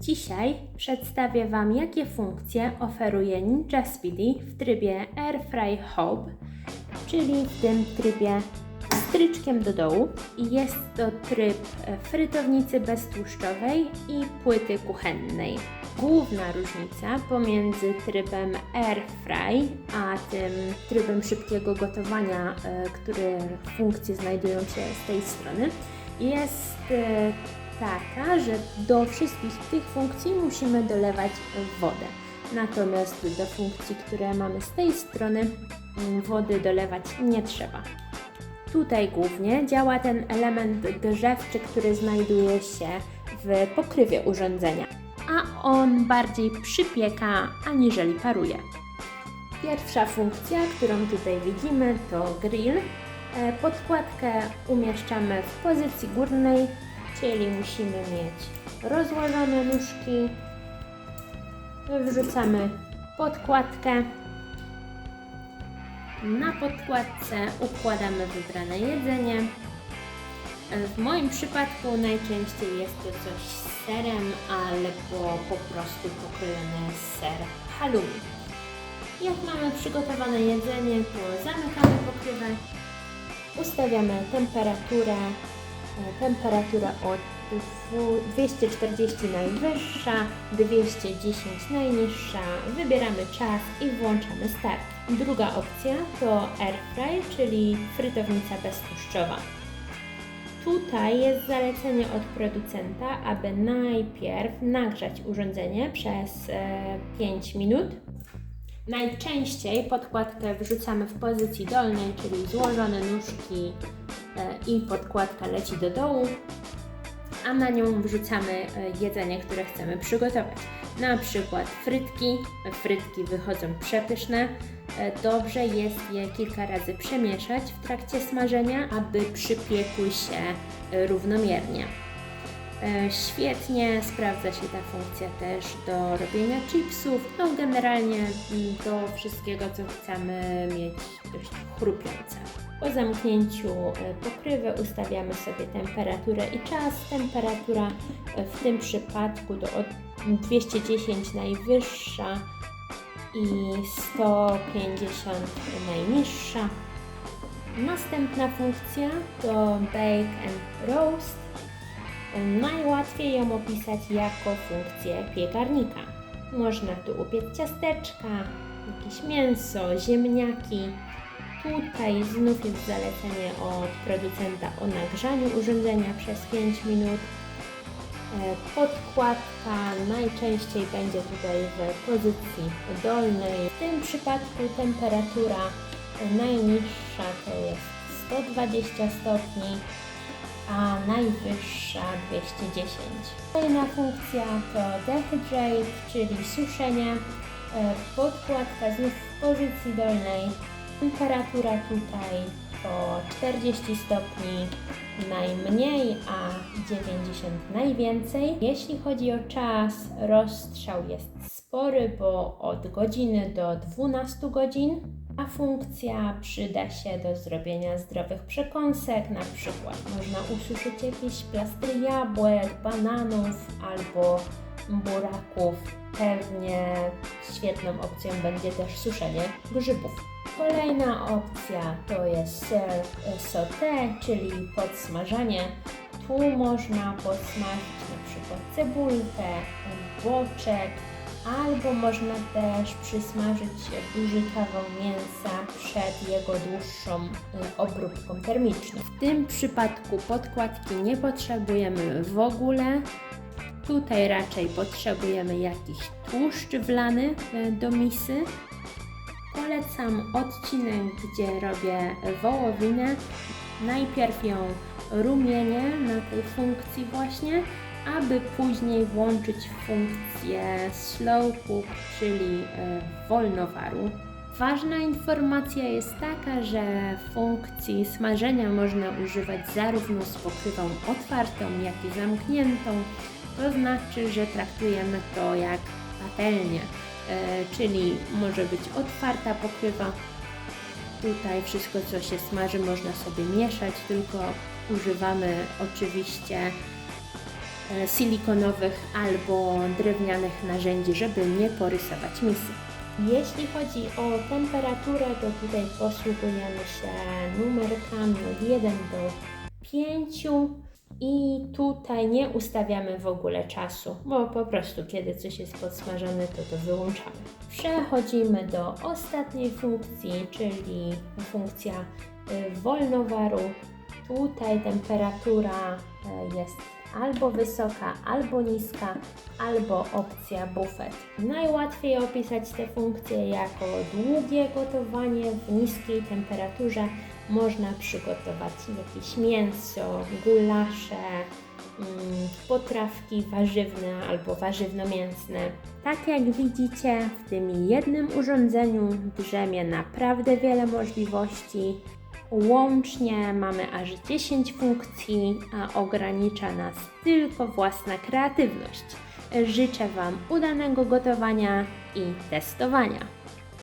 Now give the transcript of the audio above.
Dzisiaj przedstawię Wam, jakie funkcje oferuje Ninja Speedy w trybie Air Fry czyli w tym trybie stryczkiem do dołu. Jest to tryb e, frytownicy beztłuszczowej i płyty kuchennej. Główna różnica pomiędzy trybem Air Fry a tym trybem szybkiego gotowania, e, które funkcje znajdują się z tej strony, jest e, taka, że do wszystkich tych funkcji musimy dolewać wodę. Natomiast do funkcji, które mamy z tej strony, mm, wody dolewać nie trzeba. Tutaj głównie działa ten element grzewczy, który znajduje się w pokrywie urządzenia, a on bardziej przypieka aniżeli paruje. Pierwsza funkcja, którą tutaj widzimy, to grill. E, Podkładkę umieszczamy w pozycji górnej, czyli musimy mieć rozłożone nóżki. Wrzucamy podkładkę. Na podkładce układamy wybrane jedzenie. W moim przypadku najczęściej jest to coś z serem albo po prostu pokrojony ser halloumi. Jak mamy przygotowane jedzenie, to zamykamy pokrywę, ustawiamy temperaturę, temperatura od dwu- 240 najwyższa, 210 najniższa, wybieramy czas i włączamy start. Druga opcja to airfry, czyli frytownica beztłuszczowa. Tutaj jest zalecenie od producenta, aby najpierw nagrzać urządzenie przez e, 5 minut. Najczęściej podkładkę wrzucamy w pozycji dolnej, czyli złożone nóżki e, i podkładka leci do dołu, a na nią wrzucamy e, jedzenie, które chcemy przygotować. Na przykład frytki. Frytki wychodzą przepyszne. E, Dobrze jest je kilka razy przemieszać w trakcie smażenia, aby przypiekły się e, równomiernie. E, Świetnie sprawdza się ta funkcja też do robienia chipsów, no generalnie do wszystkiego, co chcemy mieć dość chrupiące. Po zamknięciu e, pokrywy ustawiamy sobie temperaturę i czas. Temperatura e, w tym przypadku od 210 najwyższa i 150 najniższa. Następna funkcja to Bake and Roast. Najłatwiej ją opisać jako funkcję piekarnika. Można tu upiec ciasteczka, jakieś mięso, ziemniaki. Tutaj znów jest zalecenie od producenta o nagrzaniu urządzenia przez 5 minut. E, Podkładka najczęściej będzie tutaj w pozycji dolnej. W tym przypadku temperatura najniższa to jest 120 stopni, a najwyższa 210. Kolejna funkcja to dehydrate, czyli suszenie. E, Podkładka znów w pozycji dolnej. Temperatura tutaj to 40 stopni najmniej, a 90 najwięcej. Jeśli chodzi o czas, rozstrzał jest spory, bo od godziny do 12 godzin. A funkcja przyda się do zrobienia zdrowych przekąsek, na przykład można ususzyć jakieś plastry jabłek, bananów albo buraków. Pewnie świetną opcją będzie też suszenie grzybów. Kolejna opcja to jest ser sauté, czyli podsmażanie. Tu można podsmażyć na przykład cebulkę, boczek, albo można też przysmażyć duży kawał mięsa przed jego dłuższą y, obróbką termiczną. W tym przypadku podkładki nie potrzebujemy w ogóle. Tutaj raczej potrzebujemy jakiś tłuszcz wlany y, do misy. Polecam odcinek, gdzie robię wołowinę. Najpierw ją rumienię na tej funkcji właśnie, aby później włączyć funkcję slow cook, czyli e, wolnowaru. Ważna informacja jest taka, że funkcji smażenia można używać zarówno z pokrywą otwartą, jak i zamkniętą. To znaczy, że traktujemy to jak patelnię, e, czyli może być otwarta pokrywa. Tutaj wszystko, co się smaży, można sobie mieszać, tylko używamy oczywiście silikonowych albo drewnianych narzędzi, żeby nie porysować misy. Jeśli chodzi o temperaturę, to tutaj posługujemy się numerkami od 1 do 5 i tutaj nie ustawiamy w ogóle czasu, bo po prostu kiedy coś jest podsmażone, to to wyłączamy. Przechodzimy do ostatniej funkcji, czyli funkcja y, wolnowaru. Tutaj temperatura y, jest albo wysoka, albo niska, albo opcja bufet. Najłatwiej opisać tę funkcję jako długie gotowanie w niskiej temperaturze. Można przygotować jakieś mięso, gulasze, mm, potrawki warzywne albo warzywno-mięsne. Tak jak widzicie, w tym jednym urządzeniu drzemie naprawdę wiele możliwości. Łącznie mamy aż 10 funkcji, a ogranicza nas tylko własna kreatywność. Życzę Wam udanego gotowania i testowania.